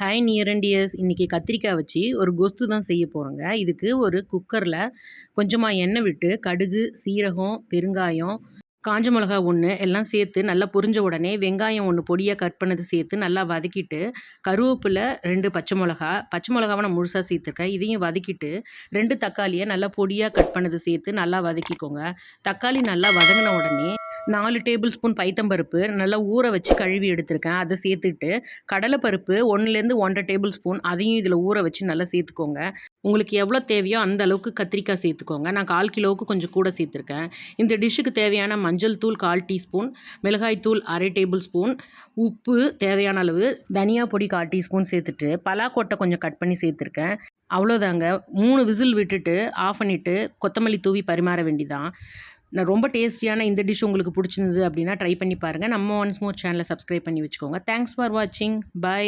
Hi நியரண்டியர்ஸ் இன்றைக்கி கத்திரிக்காய் வச்சு ஒரு கொஸ்து தான் செய்ய போகிறோங்க இதுக்கு ஒரு குக்கரில் கொஞ்சமாக எண்ணெய் விட்டு கடுகு சீரகம் பெருங்காயம் காஞ்ச மிளகா ஒன்று எல்லாம் சேர்த்து நல்லா பொரிஞ்ச உடனே வெங்காயம் ஒன்று பொடியாக கட் பண்ணது சேர்த்து நல்லா வதக்கிட்டு கருவேப்பிலை ரெண்டு பச்சை மிளகா பச்சை மிளகாவை நான் முழுசாக சேர்த்துருக்கேன். இதையும் வதக்கிட்டு ரெண்டு தக்காளியை நல்லா பொடியாக கட் பண்ணது சேர்த்து நல்லா வதக்கிக்கோங்க. தக்காளி நல்லா வதங்கின உடனே நாலு டேபிள் ஸ்பூன் பைத்தம்பருப்பு நல்லா ஊற வச்சு கழுவி எடுத்திருக்கேன். அதை சேர்த்துட்டு கடலைப்பருப்பு ஒன்றுலேருந்து ஒன்றரை டேபிள் ஸ்பூன் அதையும் இதில் ஊற வச்சு நல்லா சேர்த்துக்கோங்க. உங்களுக்கு எவ்வளோ தேவையோ அந்த அளவுக்கு கத்திரிக்காய் சேர்த்துக்கோங்க. நான் கால் கிலோவுக்கு கொஞ்சம் கூட சேர்த்துருக்கேன். இந்த டிஷ்ஷுக்கு தேவையான மஞ்சள் தூள் கால் டீஸ்பூன் மிளகாய் தூள் அரை டேபிள் ஸ்பூன் உப்பு தேவையான அளவு தனியா பொடி கால் டீஸ்பூன் சேர்த்துட்டு பலாக்கொட்டை கொஞ்சம் கட் பண்ணி சேர்த்துருக்கேன். அவ்வளோதாங்க. மூணு விசில் விட்டுட்டு ஆஃப் பண்ணிவிட்டு கொத்தமல்லி தூவி பரிமாற வேண்டிதான். நான் ரொம்ப டேஸ்டியான இந்த டிஷ் உங்களுக்கு பிடிச்சிருந்தது அப்படின்னா ட்ரை பண்ணி பாருங்கள் நம்ம ஒன்ஸ் மோர் சேனலை சப்ஸ்கிரைப் பண்ணி வச்சுக்கோங்க. தேங்க்ஸ் ஃபார் வாட்சிங் பை